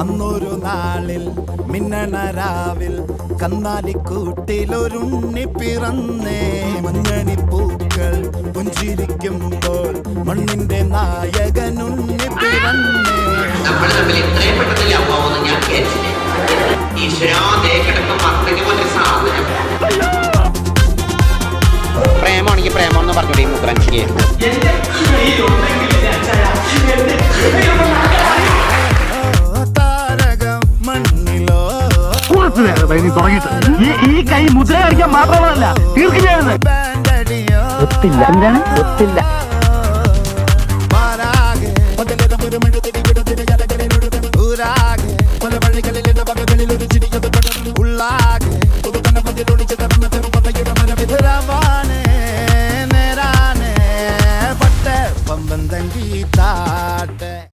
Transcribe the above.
അന്നൊരു നാളിൽ മിന്നണരാവിൽ കന്നാലിക്കൂട്ടിലൊരുണ്ണി പിറന്നേ. മഞ്ഞണി പൂക്കൾ പുഞ്ചിരിക്കുമ്പോൾ മണ്ണിന്റെ നായകനുണ്ണി പിറന്നേ. നമ്മൾ തമ്മിൽ ഇത്രയും പെട്ടെന്ന് ലവാമെന്ന് ഞാൻ വിചാരിച്ചില്ല ഈശ്വരാ ദേ കിടക്കും മത്തങ്ങ പോലെ സാധനം. പ്രേമാണെങ്കിൽ പ്രേമം എന്ന് പറഞ്ഞോളൂ ഈ കുറച്ചു നേരം ഇനി തുടങ്ങിയിട്ട്. ഈ ഈ കൈ മുദ്ര കളിക്കാൻ മാത്രമല്ല തീർക്കുകയാണ് ബാൻഡടിയോ ഒത്തില്ല. എന്താണ്? ഒത്തില്ല. പമ്പന്തങ്കി താട്ടെ.